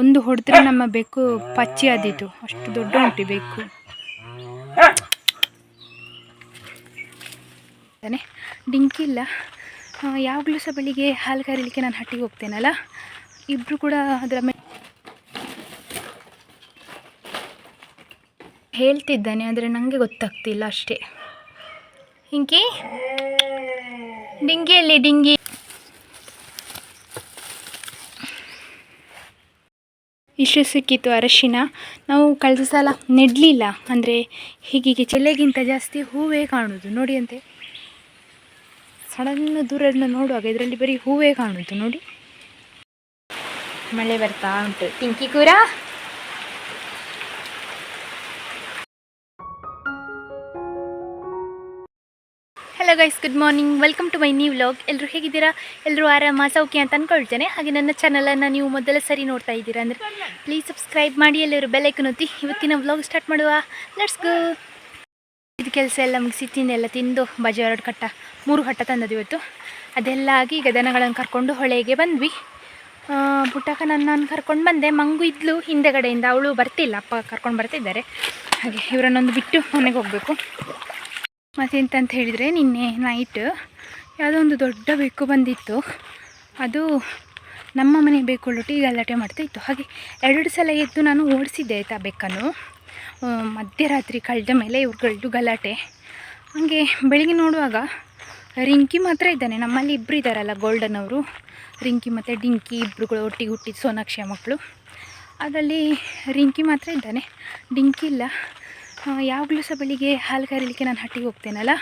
ಒಂದು ಹೊಡೆದ್ರೆ ನಮ್ಮ ಬೆಕ್ಕು ಪಚ್ಚಿ ಆದಿತ್ತು ಅಷ್ಟು ದೊಡ್ಡ ಉಂಟು ಬೆಕ್ಕು. ಡಿಂಕಿ ಇಲ್ಲ. ಯಾವಾಗಲೂ ಸಹ ಬೆಳಿಗ್ಗೆ ಹಾಲು ಕರೀಲಿಕ್ಕೆ ನಾನು ಹಟ್ಟಿಗೆ ಹೋಗ್ತೇನಲ್ಲ? ಇಬ್ಬರು ಕೂಡ ಅದರ ಮೇಲೆ ಹೇಳ್ತಿದ್ದಾನೆ, ಆದರೆ ನನಗೆ ಗೊತ್ತಾಗ್ತಿಲ್ಲ ಅಷ್ಟೇ. ಹಿಂಕಿ ಡಿಂಗಿಯಲ್ಲಿ ಡಿಂಗಿ ಇಷ್ಟು ಸಿಕ್ಕಿತ್ತು ಅರಶಿನ. ನಾವು ಕಳೆದ ಸಲ ನೆಡಲಿಲ್ಲ. ಅಂದರೆ ಹೀಗೀಗೆ ಚೆಲೆಗಿಂತ ಜಾಸ್ತಿ ಹೂವೇ ಕಾಣುವುದು ನೋಡಿ ಅಂತೆ. ಸಡನ್ ದೂರದಿಂದ ನೋಡುವಾಗ ಇದರಲ್ಲಿ ಬರೀ ಹೂವೇ ಕಾಣುವುದು ನೋಡಿ. ಮಳೆ ಬರ್ತಾ ಉಂಟು. ಟಿಂಕಿ ಕೂರ? Hello guys good morning welcome to my new vlog ಎಲ್ಲರೂ ಹೇಗಿದ್ದೀರಾ? ಎಲ್ಲರೂ ಆರಾಮ, ಸೌಖ್ಯ ಅಂತ ಅಂದ್ಕೊಳ್ತೇನೆ ಹಾಗೆ ನನ್ನ ಚಾನಲನ್ನು ನೀವು ಮೊದಲ ಸರಿ ನೋಡ್ತಾ ಇದ್ದೀರಾ ಅಂದರೆ ಪ್ಲೀಸ್ ಸಬ್ಸ್ಕ್ರೈಬ್ ಮಾಡಿ, ಎಲ್ಲರೂ ಬೆಲ್ಲೈಕನ್ ಒತ್ತಿ. ಇವತ್ತಿನ ವ್ಲಾಗ್ ಸ್ಟಾರ್ಟ್ ಮಾಡುವ. ಲೆಟ್ಸ್ ಗೋ ಇದು ಕೆಲಸ ಎಲ್ಲ ಮುಗಿಸಿ, ತಿಂದೆಲ್ಲ ತಿಂದು ಬಜೆ ಎರಡು ಕಟ್ಟ ಮೂರು ಕಟ್ಟ ತಂದದ್ದು ಇವತ್ತು. ಅದೆಲ್ಲ ಆಗಿ ಈಗ ದನಗಳನ್ನು ಕರ್ಕೊಂಡು ಹೊಳೆಗೆ ಬಂದ್ವಿ. ಪುಟ್ಟಕ್ಕ ನನ್ನ ನಾನು ಕರ್ಕೊಂಡು ಬಂದೆ. ಮಂಗು ಇದ್ಲು ಹಿಂದೆಗಡೆಯಿಂದ. ಅವಳು ಬರ್ತಿಲ್ಲ. ಅಪ್ಪ ಕರ್ಕೊಂಡು ಬರ್ತಿದ್ದಾರೆ. ಹಾಗೆ ಇವರನ್ನೊಂದು ಬಿಟ್ಟು ಮನೆಗೆ ಹೋಗಬೇಕು. ಮತ್ತೆಂತ ಅಂತ ಹೇಳಿದರೆ ನಿನ್ನೆ ನೈಟ್ ಯಾವುದೋ ಒಂದು ದೊಡ್ಡ ಬೆಕ್ಕು ಬಂದಿತ್ತು. ಅದು ನಮ್ಮ ಮನೆ ಬೇಕೊಳ್ಳೊಟ್ಟು ಗಲಾಟೆ ಮಾಡ್ತಾ ಇತ್ತು. ಹಾಗೆ ಎರಡು ಸಲ ಎದ್ದು ನಾನು ಓಡಿಸಿದ್ದೆ ಆಯ್ತಾ ಬೆಕ್ಕನ್ನು. ಮಧ್ಯರಾತ್ರಿ ಕಳೆದ ಮೇಲೆ ಇವ್ರುಗಳ್ದು ಗಲಾಟೆ. ಹಾಗೆ ಬೆಳಿಗ್ಗೆ ನೋಡುವಾಗ ರಿಂಕಿ ಮಾತ್ರ ಇದ್ದಾನೆ. ನಮ್ಮಲ್ಲಿ ಇಬ್ಬರು ಇದ್ದಾರಲ್ಲ ಗೋಲ್ಡನ್ ಅವರು. ರಿಂಕಿ ಮತ್ತು ಡಿಂಕಿ ಇಬ್ಬರುಗಳು ಒಟ್ಟಿಗೆ ಹುಟ್ಟಿದ ಸೋನಾಕ್ಷಿಯ ಮಕ್ಕಳು. ಅದರಲ್ಲಿ ರಿಂಕಿ ಮಾತ್ರ ಇದ್ದಾನೆ. ಡಿಂಕಿ ಇಲ್ಲ. ಯಾವಾಗಲೂ ಸಹ ಬೆಳಿಗ್ಗೆ ಹಾಲು ಕರೀಲಿಕ್ಕೆ ನಾನು ಹಟ್ಟಿಗೆ ಹೋಗ್ತೇನಲ್ಲ?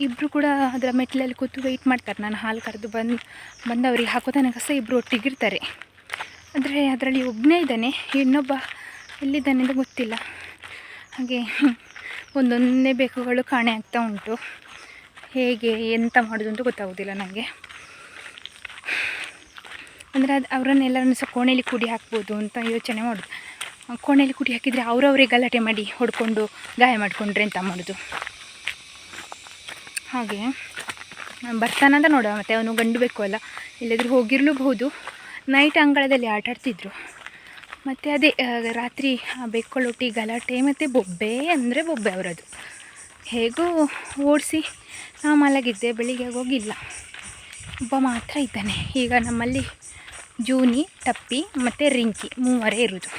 ಇಬ್ಬರು ಕೂಡ ಅದರ ಮೆಟ್ಲಲ್ಲಿ ಕೂತು ವೆಯ್ಟ್ ಮಾಡ್ತಾರೆ. ನಾನು ಹಾಲು ಕರೆದು ಬಂದು ಬಂದವರಿಗೆ ಹಾಕೋ ತನಕ ಸಹ ಇಬ್ಬರು ಒಟ್ಟಿಗಿರ್ತಾರೆ. ಆದರೆ ಅದರಲ್ಲಿ ಒಬ್ಬನೇ ಇದ್ದಾನೆ. ಇನ್ನೊಬ್ಬ ಎಲ್ಲಿದ್ದಾನೆ ಅಂತ ಗೊತ್ತಿಲ್ಲ. ಹಾಗೆ ಒಂದೊಂದೇ ಬೇಕುಗಳು ಕಾಣೆ ಆಗ್ತಾ ಉಂಟು. ಹೇಗೆ, ಎಂತ ಮಾಡೋದು ಅಂತ ಗೊತ್ತಾಗೋದಿಲ್ಲ ನನಗೆ ಅಂದರೆ ಅದು, ಅವರನ್ನೆಲ್ಲರನ್ನು ಸಹ ಕೋಣೆಯಲ್ಲಿ ಕೂಡಿ ಹಾಕ್ಬೋದು ಅಂತ ಯೋಚನೆ ಮಾಡೋದು. ಕೋಣೆಯಲ್ಲಿ ಕುಟಿ ಹಾಕಿದರೆ ಅವರವರೇ ಗಲಾಟೆ ಮಾಡಿ ಹೊಡ್ಕೊಂಡು ಗಾಯ ಮಾಡಿಕೊಂಡ್ರೆ ಅಂತ ಮಾಡೋದು? ಹಾಗೆ. ಬರ್ತಾನಂತ ನೋಡ ಮತ್ತು ಅವನು ಗಂಡು ಬೇಕು ಅಲ್ಲ ಇಲ್ಲದ್ರೆ ಹೋಗಿರಲೂಬಹುದು. ನೈಟ್ ಅಂಗಳದಲ್ಲಿ ಆಟ ಆಡ್ತಿದ್ರು. ಮತ್ತು ಅದೇ ರಾತ್ರಿ ಆ ಬೆಕ್ಕೊಳ್ಳೊಟ್ಟಿ ಗಲಾಟೆ, ಮತ್ತು ಬೊಬ್ಬೆ ಅಂದರೆ ಬೊಬ್ಬೆ ಅವರದು ಹೇಗೂ ಓಡಿಸಿ ನಾ ಮಲಗಿದ್ದೆ, ಬೆಳಿಗ್ಗೆ ಹೋಗಿಲ್ಲ ಒಬ್ಬ ಮಾತ್ರ ಇದ್ದಾನೆ. ಈಗ ನಮ್ಮಲ್ಲಿ ಜೂನಿ, ಟಪ್ಪಿ, ಮತ್ತು ರಿಂಕಿ ಮೂವರೇ ಇರೋದು.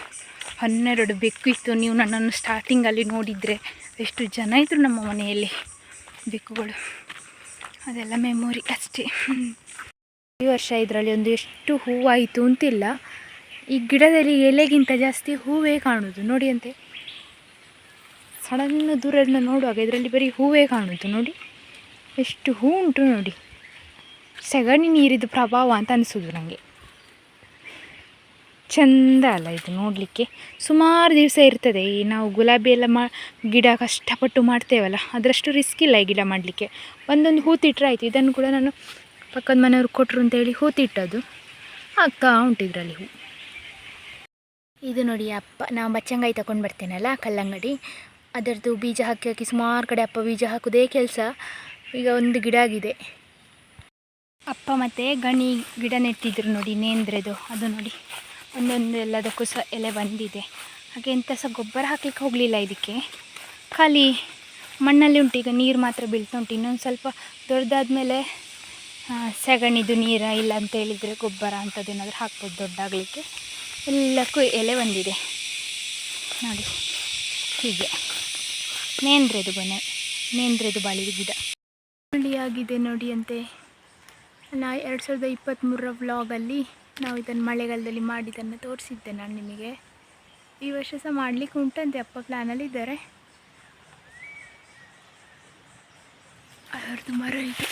ಹನ್ನೆರಡು ಬೆಕ್ಕು ಇತ್ತು ನೀವು ನನ್ನನ್ನು ಸ್ಟಾರ್ಟಿಂಗಲ್ಲಿ ನೋಡಿದರೆ ಎಷ್ಟು ಜನ ಇದ್ದರು ನಮ್ಮ ಮನೆಯಲ್ಲಿ ಬೆಕ್ಕುಗಳು. ಅದೆಲ್ಲ ಮೆಮೊರಿ ಅಷ್ಟೇ. ಈ ವರ್ಷ ಇದರಲ್ಲಿ ಒಂದು ಎಷ್ಟು ಹೂವಾಯಿತು ಅಂತಿಲ್ಲ. ಈ ಗಿಡದಲ್ಲಿ ಎಲೆಗಿಂತ ಜಾಸ್ತಿ ಹೂವೇ ಕಾಣುವುದು ನೋಡಿ ಅಂತೆ. ಸಡನ್ ದೂರದಿಂದ ನೋಡುವಾಗ ಇದರಲ್ಲಿ ಬರೀ ಹೂವೇ ಕಾಣುವುದು ನೋಡಿ. ಎಷ್ಟು ಹೂ ಉಂಟು ನೋಡಿ. ಸಗಣಿ ನೀರಿದ್ದು ಪ್ರಭಾವ ಅಂತ ಅನಿಸೋದು ನನಗೆ ಚಂದ ಅಲ್ಲ ಇದು ನೋಡಲಿಕ್ಕೆ. ಸುಮಾರು ದಿವಸ ಇರ್ತದೆ. ಈ ನಾವು ಗುಲಾಬಿ ಎಲ್ಲ ಮಾ, ಗಿಡ ಕಷ್ಟಪಟ್ಟು ಮಾಡ್ತೇವಲ್ಲ, ಅದರಷ್ಟು ರಿಸ್ಕ್ ಇಲ್ಲ ಈ ಗಿಡ ಮಾಡಲಿಕ್ಕೆ. ಒಂದೊಂದು ಹೂತಿಟ್ಟರೆ ಆಯಿತು. ಇದನ್ನು ಕೂಡ ನಾನು ಪಕ್ಕದ ಮನೆಯವ್ರು ಕೊಟ್ಟರು ಅಂತೇಳಿ ಹೂತಿಟ್ಟದು ಅಕ್ಕ ಉಂಟು ಇದರಲ್ಲಿ ಹೂ. ಇದು ನೋಡಿ ಅಪ್ಪ ನಾವು ಬಚ್ಚಂಗಾಯಿ ತಗೊಂಡು ಬರ್ತೇನಲ್ಲ ಕಲ್ಲಂಗಡಿ. ಅದರದ್ದು ಬೀಜ ಹಾಕಿ ಹಾಕಿ ಸುಮಾರು ಕಡೆ ಅಪ್ಪ ಬೀಜ ಹಾಕೋದೇ ಕೆಲಸ. ಈಗ ಒಂದು ಗಿಡ ಆಗಿದೆ. ಅಪ್ಪ ಮತ್ತು ಗಣಿ ಗಿಡ ನೆಟ್ಟಿದ್ರು ನೋಡಿ, ನೇಂದ್ರೆದು. ಅದು ನೋಡಿ. ಒಂದೊಂದು ಎಲ್ಲದಕ್ಕೂ ಸಹ ಎಲೆ ಬಂದಿದೆ. ಹಾಗೆ ಎಂಥ ಸಹ ಗೊಬ್ಬರ ಹಾಕಲಿಕ್ಕೆ ಹೋಗಲಿಲ್ಲ ಇದಕ್ಕೆ. ಖಾಲಿ ಮಣ್ಣಲ್ಲಿ ಉಂಟು, ಈಗ ನೀರು ಮಾತ್ರ ಬೀಳ್ತಾ ಉಂಟು ಇನ್ನೊಂದು ಸ್ವಲ್ಪ ದೊಡ್ಡದಾದ ಮೇಲೆ ಸೆಗಣಿದು ನೀರ ಇಲ್ಲ ಅಂತ ಹೇಳಿದರೆ ಗೊಬ್ಬರ ಅಂಥದ್ದೇನಾದರೂ ಹಾಕ್ಬೋದು ದೊಡ್ಡಾಗಲಿಕ್ಕೆ. ಎಲ್ಲಕ್ಕೂ ಎಲೆ ಬಂದಿದೆ. ನೋಡಿ, ಹೀಗೆ. ನೇಂದ್ರೆದು ಬನೆ ನೇಂದ್ರೆದು ಬಾಳಿದ ಗಿಡ. ಆಗಿದೆ ನೋಡಿ ಅಂತೆ. ನಾ ಎರಡು ಸಾವಿರದ ಇಪ್ಪತ್ತ್ಮೂರರ ವ್ಲಾಗಲ್ಲಿ ನಾವು ಇದನ್ನು ಮಳೆಗಾಲದಲ್ಲಿ ಮಾಡಿದ್ದನ್ನು ತೋರಿಸಿದ್ದೆ ನಾನು ನಿಮಗೆ. ಈ ವರ್ಷ ಸಹ ಮಾಡಲಿಕ್ಕೆ ಉಂಟಂತೆ ಅಪ್ಪ ಪ್ಲ್ಯಾನಲ್ಲಿ ಇದ್ದಾರೆ. ಅದರದ್ದು ಮರ ಇದು.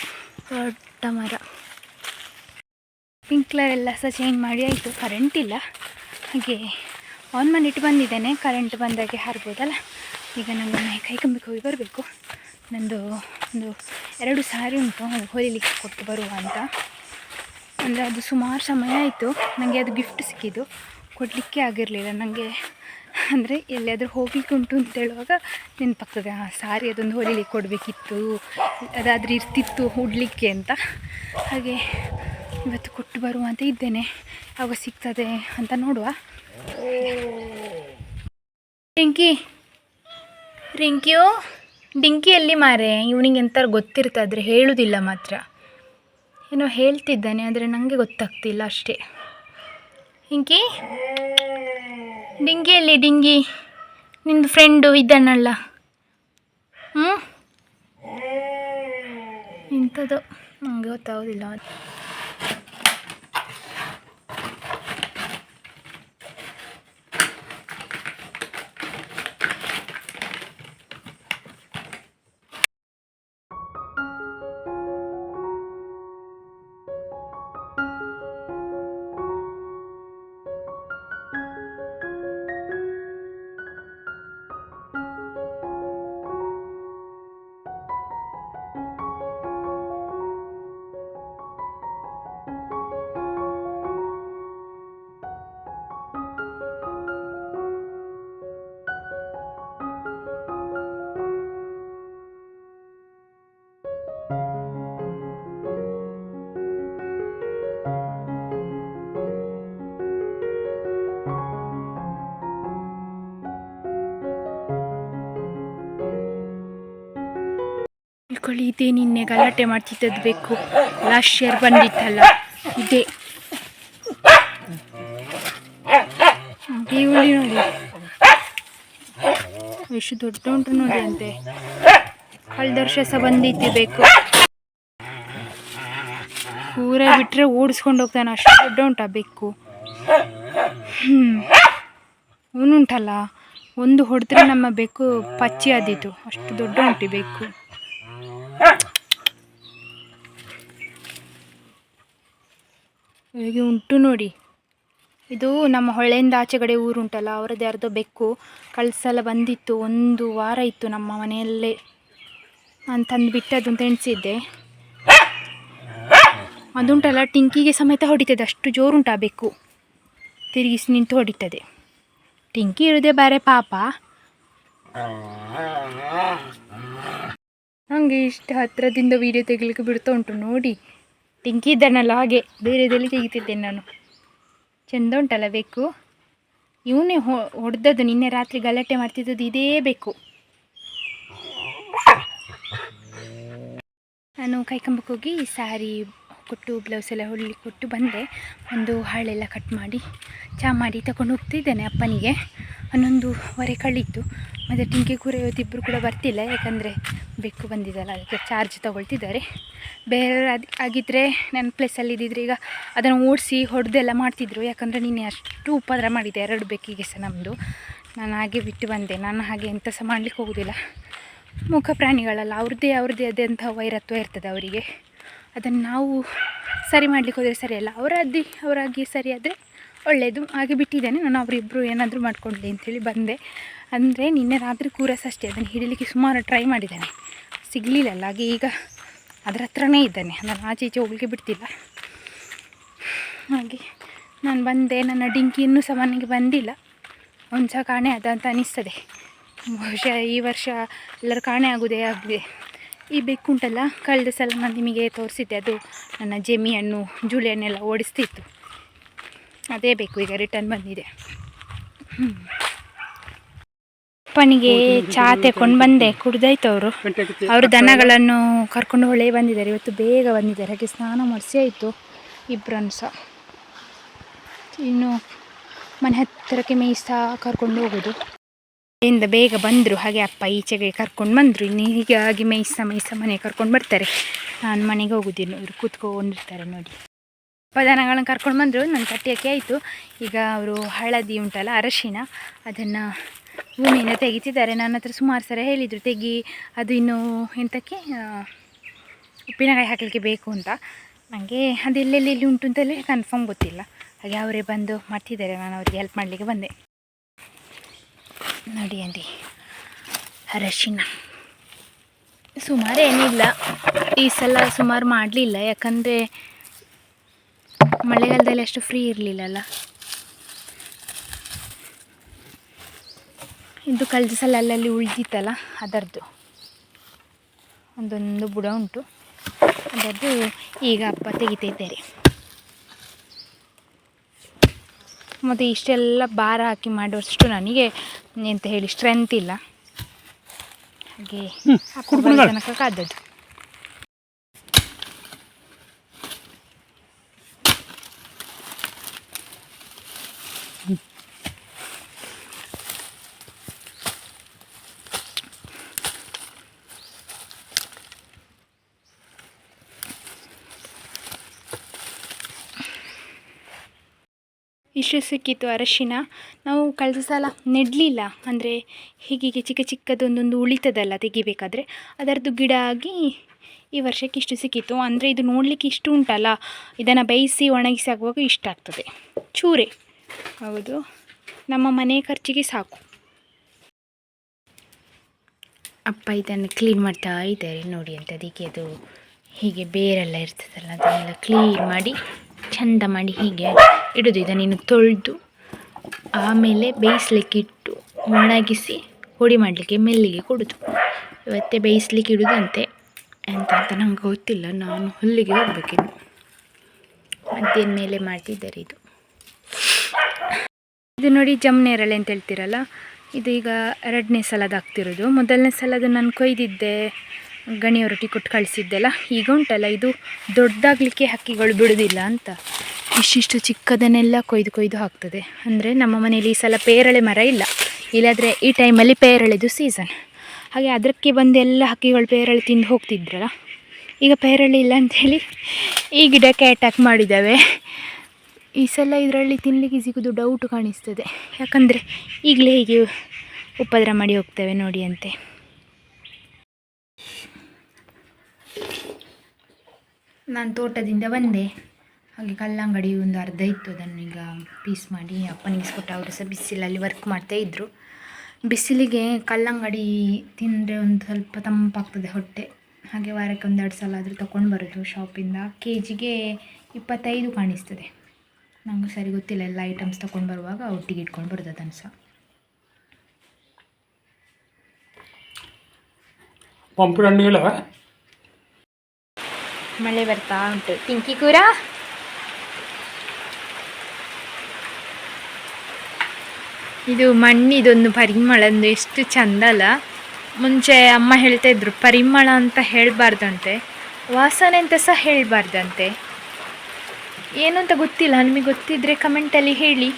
ದೊಡ್ಡ ಮರ. ಸ್ಪ್ರಿಂಕ್ಲರ್ ಎಲ್ಲ ಸಹ ಚೇಂಜ್ ಮಾಡಿ ಆಯಿತು. ಕರೆಂಟ್ ಇಲ್ಲ. ಹಾಗೆ ಆನ್ ಮಾಡಿಟ್ಟು ಬಂದಿದ್ದೇನೆ. ಕರೆಂಟ್ ಬಂದಾಗೆ ಹಾರ್ಬೋದಲ್ಲ? ಈಗ ನನಗೆ ಕೈ ಕಂಬಿಗೆ ಹೋಗಿ ಬರಬೇಕು. ನಂದು ಒಂದು ಎರಡು ಸಾರಿ ಉಂಟು. ಹೊಲಿಲಿಕ್ಕೆ ಕೊಟ್ಟು ಬರುವ ಅಂತ. ಅಂದರೆ ಅದು ಸುಮಾರು ಸಮಯ ಆಯಿತು. ನನಗೆ ಅದು ಗಿಫ್ಟ್ ಸಿಕ್ಕಿದ್ದು. ಕೊಡಲಿಕ್ಕೆ ಆಗಿರಲಿಲ್ಲ. ನನಗೆ ಅಂದರೆ ಎಲ್ಲಿಯಾದರೂ ಹೋಗ್ಲಿಕ್ಕೆ ಉಂಟು ಅಂತ ಹೇಳುವಾಗ ನೆನಪಾಗ್ತದೆ. ಹಾಂ ಸಾರಿ ಅದೊಂದು ಹೊಲಿಲಿಕ್ಕೆ ಕೊಡಬೇಕಿತ್ತು. ಅದಾದರೆ ಇರ್ತಿತ್ತು ಉಡ್ಲಿಕ್ಕೆ ಅಂತ. ಹಾಗೆ ಇವತ್ತು ಕೊಟ್ಟು ಬರುವ ಅಂತ ಇದ್ದೇನೆ. ಅವಾಗ ಸಿಗ್ತದೆ ಅಂತ ನೋಡುವ. ರಿಂಕಿ, ರಿಂಕಿಯು ಡಿಂಕಿ ಎಲ್ಲಿ ಮಾರೆ. ಇವನಿಗೆ ಎಂತಾರು ಗೊತ್ತಿರ್ತದ್ರೆ ಹೇಳುವುದಿಲ್ಲ ಮಾತ್ರ. ಏನೋ ಹೇಳ್ತಿದ್ದಾನೆ, ಆದರೆ ನನಗೆ ಗೊತ್ತಾಗ್ತಿಲ್ಲ ಅಷ್ಟೇ. ಇಂಕಿ ಡಿಂಗಿ ಎಲ್ಲಿ, ಡಿಂಗಿ? ನಿಂದು ಫ್ರೆಂಡು ಇದ್ದಾನಲ್ಲ. ಹ್ಞೂ ಇಂಥದ್ದು ನನಗೆ ಗೊತ್ತಾಗೋದಿಲ್ಲ. ತಿಳ್ಕೊಳ್ಳಿ ಇದೇ ನಿನ್ನೆ ಗಲಾಟೆ ಮಾಡ್ತಿದ್ದದ್ದು ಬೇಕು. ಲಾಸ್ಟ್ ಇಯರ್ ಬಂದಿತ್ತಲ್ಲ, ಇದೇ. ನೋಡಿ. ಎಷ್ಟು ದೊಡ್ಡ ಉಂಟು ನೋಡಿ ಅಂತೆ. ಕಳೆದ ವರ್ಷ ಸಹ ಬಂದಿತ್ತು ಬೇಕು. ಊರ ಬಿಟ್ಟರೆ ಓಡಿಸ್ಕೊಂಡು ಹೋಗ್ತಾನೆ, ಅಷ್ಟು ದೊಡ್ಡ ಉಂಟಾ ಬೆಕ್ಕು? ಹ್ಞೂ ಉಂಟಲ್ಲ ಒಂದು ಹೊಡೆದ್ರೆ ನಮ್ಮ ಬೆಕ್ಕು ಪಚ್ಚಿ ಆದಿತ್ತು ಅಷ್ಟು ದೊಡ್ಡ ಉಂಟು ಬೆಕ್ಕು. ಹೇಗೆ ಉಂಟು ನೋಡಿ. ಇದು ನಮ್ಮ ಹೊಳೆಯಿಂದ ಆಚೆಗಡೆ ಊರುಂಟಲ್ಲ ಅವರದ್ದು ಯಾರ್ದೋ ಬೆಕ್ಕು. ಕಳ್ಸಲ ಬಂದಿತ್ತು, ಒಂದು ವಾರ ಇತ್ತು ನಮ್ಮ ಮನೆಯಲ್ಲೇ. ನಾನು ತಂದು ಬಿಟ್ಟದ್ದು ಅಂತ ಎಣಿಸಿದ್ದೆ. ಅದುಂಟಲ್ಲ, ಟಿಂಕಿಗೆ ಸಮೇತ ಹೊಡಿತದೆ, ಅಷ್ಟು ಜೋರುಂಟು ಆ ಬೆಕ್ಕು. ತಿರುಗಿಸಿ ನಿಂತು ಹೊಡಿತದೆ. ಟಿಂಕಿ ಇರೋದೇ ಬೇರೆ ಪಾಪ. ನನಗೆ ಇಷ್ಟು ಹತ್ತಿರದಿಂದ ವೀಡಿಯೋ ತೆಗಿಲಿಕ್ಕೆ ಬಿಡ್ತಾ ಉಂಟು, ನೋಡಿ. ಟಿಂಕಿ ಇದ್ದಾನಲ್ಲ ಹಾಗೆ ಬೇರೆದಲ್ಲಿ ತೆಗಿತಿದ್ದೇನೆ ನಾನು. ಚೆಂದ ಉಂಟಲ್ಲ ಬೇಕು ಇವನೇ ಹೊಡೆದದ್ದು ನಿನ್ನೆ ರಾತ್ರಿ ಗಲಾಟೆ ಮಾಡ್ತಿದ್ದದ್ದು ಇದೇ ಬೇಕು ನಾನು ಕೈಕಂಬಕ್ಕೆ ಹೋಗಿ ಸಾರಿ ಕೊಟ್ಟು, ಬ್ಲೌಸ್ ಎಲ್ಲ ಹೊಡ್ಲಿಕ್ಕೆ ಕೊಟ್ಟು ಬಂದೆ. ಒಂದು ಹಾಳೆಲ್ಲ ಕಟ್ ಮಾಡಿ, ಚಾ ಮಾಡಿ ತಗೊಂಡು ಹೋಗ್ತಿದ್ದೇನೆ ಅಪ್ಪನಿಗೆ. ಹನ್ನೊಂದುವರೆ ಕಳೀತು ಮತ್ತು ಟಿಂಕಿ ಕೂರ ಇವತ್ತಿಬ್ಬರು ಕೂಡ ಬರ್ತಿಲ್ಲ, ಯಾಕಂದರೆ ಬೆಕ್ಕು ಬಂದಿದ್ದಲ್ಲ ಅದಕ್ಕೆ ಚಾರ್ಜ್ ತೊಗೊಳ್ತಿದ್ದಾರೆ. ಬೇರೆ ಆಗಿದ್ದರೆ ನನ್ನ ಪ್ಲೇಸಲ್ಲಿ ಇದ್ದಿದ್ರೆ ಈಗ ಅದನ್ನು ಓಡಿಸಿ ಹೊಡೆದೆಲ್ಲ ಮಾಡ್ತಿದ್ರು. ಯಾಕಂದರೆ ನೀನು ಅಷ್ಟು ಉಪದ್ರ ಮಾಡಿದೆ, ಎರಡು ಬೆಕ್ಕಿಗೆ ಸಹ ನಮ್ಮದು ನಾನು ಹಾಗೆ ಬಿಟ್ಟು ಬಂದೆ, ನಾನು ಹಾಗೆ ಎಂಥ ಸಹ ಮಾಡಲಿಕ್ಕೆ ಹೋಗೋದಿಲ್ಲ. ಮುಖ ಪ್ರಾಣಿಗಳಲ್ಲ, ಅವ್ರದ್ದೇ ಅವ್ರದ್ದೇ ಆದಂಥ ವೈರತ್ವ ಇರ್ತದೆ ಅವರಿಗೆ. ಅದನ್ನು ನಾವು ಸರಿ ಮಾಡಲಿಕ್ಕೆ ಹೋದರೆ ಸರಿಯಲ್ಲ ಅವರದ್ದು ಅವರಾಗಿ ಸರಿಯಾದರೆ ಒಳ್ಳೆಯದು ಹಾಗೆ ಬಿಟ್ಟಿದ್ದೇನೆ, ನಾನು ಅವರಿಬ್ಬರು ಏನಾದರೂ ಮಾಡ್ಕೊಳ್ಳಿ ಅಂಥೇಳಿ ಬಂದೆ. ಅಂದರೆ ನಿನ್ನೆ ರಾತ್ರಿ ಕೂರಸ ಅಷ್ಟೇ. ಅದನ್ನು ಹಿಡಿಲಿಕ್ಕೆ ಸುಮಾರು ಟ್ರೈ ಮಾಡಿದ್ದಾನೆ. ಸಿಗಲಿಲ್ಲಲ್ಲ, ಹಾಗೆ ಈಗ ಅದರ ಹತ್ರನೇ ಇದ್ದಾನೆ. ನಾನು ಆಚೆ ಈಚೆ ಹೋಗ್ಲಿಕ್ಕೆ ಬಿಡ್ತಿಲ್ಲ. ಹಾಗೆ ನಾನು ಬಂದೆ, ನನ್ನ ಡಿಂಕಿ ಇನ್ನೂ ಸಹ ಬಂದಿಲ್ಲ. ಒಂದು ಸಹ ಕಾಣೆ ಅದ ಅಂತ ಅನಿಸ್ತದೆ. ಬಹುಶಃ ಈ ವರ್ಷ ಎಲ್ಲರೂ ಕಾಣೆ ಆಗೋದೇ ಆಗಿದೆ. ಈ ಬೆಕ್ಕುಂಟಲ್ಲ ಕಳೆದ ಸಲ ನಾನು ನಿಮಗೆ ತೋರಿಸಿದ್ದೆ, ಅದು ನನ್ನ ಜೆಮಿ ಹಣ್ಣು ಜೂಲಿ ಹಣ್ಣೆಲ್ಲ ಓಡಿಸ್ತಿತ್ತು. ಅದೇ ಬೇಕು ಈಗ ರಿಟರ್ನ್ ಬಂದಿದೆ. ಹ್ಮ್. ಅಪ್ಪನಿಗೆ ಚಹಾ ತೆಕೊಂಡು ಬಂದೆ ಕುಡ್ದಾಯ್ತು ಅವರು ಅವರು ದನಗಳನ್ನು ಕರ್ಕೊಂಡು ಹೊಳೆ ಬಂದಿದ್ದಾರೆ. ಇವತ್ತು ಬೇಗ ಬಂದಿದ್ದಾರೆ. ಹಾಗೆ ಸ್ನಾನ ಮಾಡಿಸಿ ಆಯಿತು ಇಬ್ಬರನ್ನು ಸಹ ಇನ್ನು ಮನೆ ಹತ್ತಿರಕ್ಕೆ ಮೇಯಿಸ್ತಾ ಕರ್ಕೊಂಡು ಹೋಗೋದು. ಇಂದ ಬೇಗ ಬಂದರು. ಹಾಗೆ ಅಪ್ಪ ಈಚೆಗೆ ಕರ್ಕೊಂಡು ಬಂದರು. ಇನ್ನು ಹೀಗಾಗಿ ಮೇಯಿಸ್ತಾ ಮೇಯ್ಸ ಮನೆಗೆ ಕರ್ಕೊಂಡು ಬರ್ತಾರೆ. ನಾನು ಮನೆಗೆ ಹೋಗೋದಿಲ್ಲ ಇವರು ಕೂತ್ಕೊಂಡಿರ್ತಾರೆ ನೋಡಿ. ಅಪ್ಪ ದನಗಳನ್ನು ಕರ್ಕೊಂಡು ಬಂದರು. ನನ್ನ ಕಟ್ಟಿಯಕ್ಕೆ ಆಯಿತು. ಈಗ ಅವರು ಹಳದಿ ಉಂಟಲ್ಲ ಅರಶಿನ. ಅದನ್ನು ಭೂಮಿಯಿಂದ ತೆಗಿತಿದ್ದಾರೆ. ನನ್ನ ಹತ್ರ ಸುಮಾರು ಸಲ ಹೇಳಿದರು, ತೆಗಿ, ಅದು ಇನ್ನು ಎಂತಕ್ಕೆ ಉಪ್ಪಿನಕಾಯಿ ಹಾಕಲಿಕ್ಕೆ ಬೇಕು ಅಂತ. ನನಗೆ ಅದು ಎಲ್ಲೆಲ್ಲಿ ಉಂಟು ಅಂತಲೇ ಕನ್ಫರ್ಮ್ ಗೊತ್ತಿಲ್ಲ. ಹಾಗೆ ಅವರೇ ಬಂದು ಮಾಡ್ತಿದ್ದಾರೆ, ನಾನು ಅವರಿಗೆ ಹೆಲ್ಪ್ ಮಾಡಲಿಕ್ಕೆ ಬಂದೆ. ನೋಡಿ ಅಂದಿ ಅರಶಿನ. ಸುಮಾರು ಏನಿಲ್ಲ. ಈ ಸಲ ಸುಮಾರು ಮಾಡಲಿಲ್ಲ, ಯಾಕಂದರೆ ಮಳೆಗಾಲದಲ್ಲಿ ಅಷ್ಟು ಫ್ರೀ ಇರಲಿಲ್ಲಲ್ಲ. ಇದು ಕಳೆದ ಸಲ ಅಲ್ಲಲ್ಲಿ ಉಳಿದಿತ್ತಲ್ಲ ಅದರದ್ದು ಒಂದೊಂದು ಬುಡ ಉಂಟು. ಅದರದ್ದು ಈಗ ಹಬ್ಬ ತೆಗಿತಿದ್ದಾರೆ ಮತ್ತು ಇಷ್ಟೆಲ್ಲ ಭಾರ ಹಾಕಿ ಮಾಡುವಷ್ಟು ನನಗೆ ಎಂತ ಹೇಳಿ ಸ್ಟ್ರೆಂತ್ ಇಲ್ಲ. ಹಾಗೆ ತನಕ ಕಾದದ್ದು. ಇಷ್ಟು ಸಿಕ್ಕಿತ್ತು ಅರಶಿನ. ನಾವು ಕಳೆದ ಸಲ ನೆಡಲಿಲ್ಲ. ಅಂದರೆ ಹೀಗೆ ಚಿಕ್ಕ ಚಿಕ್ಕದೊಂದೊಂದು ಉಳಿತದಲ್ಲ ತೆಗಿಬೇಕಾದ್ರೆ. ಅದರದ್ದು ಗಿಡ ಆಗಿ ಈ ವರ್ಷಕ್ಕೆ ಇಷ್ಟು ಸಿಕ್ಕಿತ್ತು. ಅಂದರೆ ಇದು ನೋಡಲಿಕ್ಕೆ ಇಷ್ಟು ಉಂಟಲ್ಲ. ಇದನ್ನು ಬೇಯಿಸಿ ಒಣಗಿಸಿ ಆಗುವಾಗ ಇಷ್ಟ ಆಗ್ತದೆ. ಚೂರೆ. ಹೌದು. ನಮ್ಮ ಮನೆ ಖರ್ಚಿಗೆ ಸಾಕು. ಅಪ್ಪ ಇದನ್ನು ಕ್ಲೀನ್ ಮಾಡ್ತಾ ಇದ್ದಾರೆ. ನೋಡಿ ಅಂತ ಅದಕ್ಕೆ ಅದು ಹೀಗೆ ಬೇರೆಲ್ಲ ಇರ್ತದಲ್ಲ, ಅದನ್ನೆಲ್ಲ ಕ್ಲೀನ್ ಮಾಡಿ, ಚಂದ ಮಾಡಿ ಹೀಗೆ ಇಡೋದು ಇದನ್ನು ತೊಳೆದು ಆಮೇಲೆ ಬೇಯಿಸ್ಲಿಕ್ಕೆ ಇಟ್ಟು ಒಣಗಿಸಿ ಪುಡಿ ಮಾಡಲಿಕ್ಕೆ ಮೆಲ್ಲಿಗೆ ಕೊಡೋದು. ಇವತ್ತೇ ಬೇಯಿಸ್ಲಿಕ್ಕೆ ಇಡೋದಂತೆ ಎಂತ ಅಂತ ನಂಗೆ ಗೊತ್ತಿಲ್ಲ. ನಾನು ಹುಲ್ಲಿಗೆ ಹೋಗ್ಬೇಕಿನ್ನು. ಮಧ್ಯಾಹ್ನ ಮೇಲೆ ಮಾಡ್ತಿದ್ದಾರೆ ಇದು. ಇದು ನೋಡಿ ಜಮ್ನೇರಳೆ ಅಂತ ಹೇಳ್ತೀರಲ್ಲ? ಇದು ಈಗ ಎರಡನೇ ಸಲದ ಆಗ್ತಿರೋದು. ಮೊದಲನೇ ಸಲದ ನಾನು ಕೊಯ್ದಿದ್ದೆ, ಗಣಿಯವರು ಕೊಟ್ಟು ಕಳಿಸಿದ್ದೆಲ್ಲ. ಈಗ ಉಂಟಲ್ಲ, ಇದು ದೊಡ್ಡದಾಗಲಿಕ್ಕೆ ಹಕ್ಕಿಗಳು ಬಿಡೋದಿಲ್ಲ ಅಂತ. ಇಷ್ಟಿಷ್ಟು ಚಿಕ್ಕದನ್ನೆಲ್ಲ ಕೊಯ್ದು ಕೊಯ್ದು ಹಾಕ್ತದೆ. ಅಂದರೆ ನಮ್ಮ ಮನೆಯಲ್ಲಿ ಈ ಸಲ ಪೇರಳೆ ಮರ ಇಲ್ಲ. ಇಲ್ಲಾದರೆ ಈ ಟೈಮಲ್ಲಿ ಪೇರಳೆದು ಸೀಸನ್ ಹಾಗೆ ಅದಕ್ಕೆ ಬಂದು ಎಲ್ಲ ಹಕ್ಕಿಗಳು ಪೇರಳೆ ತಿಂದು ಹೋಗ್ತಿದ್ರಲ್ಲ. ಈಗ ಪೇರಳೆ ಇಲ್ಲ ಅಂಥೇಳಿ ಈ ಗಿಡಕ್ಕೆ ಅಟ್ಯಾಕ್ ಮಾಡಿದ್ದಾವೆ. ಈ ಸಲ ಇದರಲ್ಲಿ ತಿನ್ನಲಿಕ್ಕೆ ಸಿಗೋದು ಡೌಟ್ ಕಾಣಿಸ್ತದೆ. ಯಾಕಂದರೆ ಈಗಲೇ ಹೀಗೆ ಉಪದ್ರ ಮಾಡಿ ಹೋಗ್ತೇವೆ ನೋಡಿ ಅಂತೆ. ನಾನು ತೋಟದಿಂದ ಬಂದೆ. ಹಾಗೆ ಕಲ್ಲಂಗಡಿ ಒಂದು ಅರ್ಧ ಇತ್ತು ಅದನ್ನು ಈಗ ಪೀಸ್ ಮಾಡಿ ಅಪ್ಪನಿಗೆ ಇಸ್ಕೊಟ್ಟು ಅವರು ಸಹ ಬಿಸಿಲಲ್ಲಿ ವರ್ಕ್ ಮಾಡ್ತಾ ಇದ್ದರು ಬಿಸಿಲಿಗೆ ಕಲ್ಲಂಗಡಿ ತಿಂದರೆ ಒಂದು ಸ್ವಲ್ಪ ತಂಪಾಗ್ತದೆ ಹೊಟ್ಟೆ. ಹಾಗೆ ವಾರಕ್ಕೆ ಒಂದೆರಡು ಸಲ ಆದರೂ ತೊಗೊಂಡು ಬರೋದು ಶಾಪಿಂದ ಕೆ ಜಿಗೆ ಇಪ್ಪತ್ತೈದು ಕಾಣಿಸ್ತದೆ. ನನಗೂ ಸರಿ ಗೊತ್ತಿಲ್ಲ ಎಲ್ಲ ಐಟಮ್ಸ್ ತೊಗೊಂಡು ಬರುವಾಗ ಒಟ್ಟಿಗೆ ಇಟ್ಕೊಂಡು ಬರೋದು ಅದನ್ನು ಸಹ. ಮಳೆ ಬರ್ತಾ ಉಂಟು. ತಿಂಕಿ ಕೂರ? ಇದು ಮಣ್ಣಿದೊಂದು ಪರಿಮಳ ಒಂದು ಎಷ್ಟು ಚಂದ ಅಲ್ಲ. ಮುಂಚೆ ಅಮ್ಮ ಹೇಳ್ತಾ ಇದ್ರು, ಪರಿಮಳ ಅಂತ ಹೇಳಬಾರ್ದಂತೆ, ವಾಸನೆ ಅಂತ ಸಹ ಹೇಳಬಾರ್ದಂತೆ. ಏನು ಅಂತ ಗೊತ್ತಿಲ್ಲ, ನಿಮಗೆ ಗೊತ್ತಿದ್ದರೆ ಕಮೆಂಟಲ್ಲಿ ಹೇಳಿ.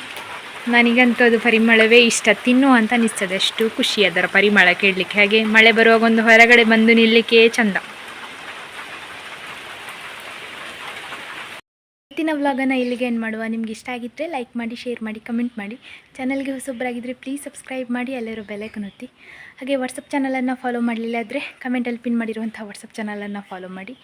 ನನಗಂತೂ ಅದು ಪರಿಮಳವೇ ಇಷ್ಟ ತಿನ್ನು ಅಂತ ಅನಿಸ್ತದೆ, ಅಷ್ಟು ಖುಷಿ ಅದರ ಪರಿಮಳ ಕೇಳಲಿಕ್ಕೆ. ಹಾಗೆ ಮಳೆ ಬರುವಾಗ ಒಂದು ಹೊರಗಡೆ ಬಂದು ನಿಲ್ಲಿಕ್ಕೆ ಚಂದ. ಇವತ್ತಿನ ವ್ಲಾಗನ್ನು ಇಲ್ಲಿಗೆ ಏನು ಮಾಡುವ. ನಿಮ್ಗೆ ಇಷ್ಟ ಆಗಿದ್ದರೆ ಲೈಕ್ ಮಾಡಿ ಶೇರ್ ಮಾಡಿ ಕಮೆಂಟ್ ಮಾಡಿ. ಚಾನಲ್ಗೆ ಹೊಸೊಬ್ಬರಾಗಿದ್ದರೆ ಪ್ಲೀಸ್ ಸಬ್ಸ್ಕ್ರೈಬ್ ಮಾಡಿ ಎಲ್ಲರೂ ಬೆಲೈಕನ್ ಒತ್ತಿ. ಹಾಗೆ ವಾಟ್ಸಪ್ ಚಾನಲನ್ನು ಫಾಲೋ ಮಾಡಲಿಲ್ಲ ಆದರೆ ಕಮೆಂಟಲ್ಲಿ ಪಿನ್ ಮಾಡಿರುವಂಥ ವಾಟ್ಸಪ್ ಚಾನಲನ್ನು ಫಾಲೋ ಮಾಡಿ.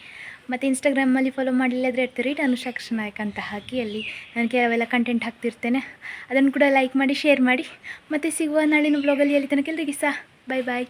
ಮತ್ತು ಇನ್ಸ್ಟಾಗ್ರಾಮಲ್ಲಿ ಫಾಲೋ ಮಾಡಲಿಲ್ಲ ಆದರೆ ಇರ್ತೀರಿ ಅನುಷಾ ಅನುಷಾಕ್ಷ ನಾಯಕ್ ಅಂತ ಹಾಕಿ ಅಲ್ಲಿ ನಾನು ಕೆಲವೆಲ್ಲ ಕಂಟೆಂಟ್ ಹಾಕ್ತಿರ್ತೇನೆ. ಅದನ್ನು ಕೂಡ ಲೈಕ್ ಮಾಡಿ ಶೇರ್ ಮಾಡಿ. ಮತ್ತು ಸಿಗುವ ನಾಳಿನ ಬ್ಲಾಗಲ್ಲಿ ಅಲ್ಲಿ ತನಕ ಎಲ್ರಿಗೆ ಸಹ ಬಾಯ್ ಬಾಯ್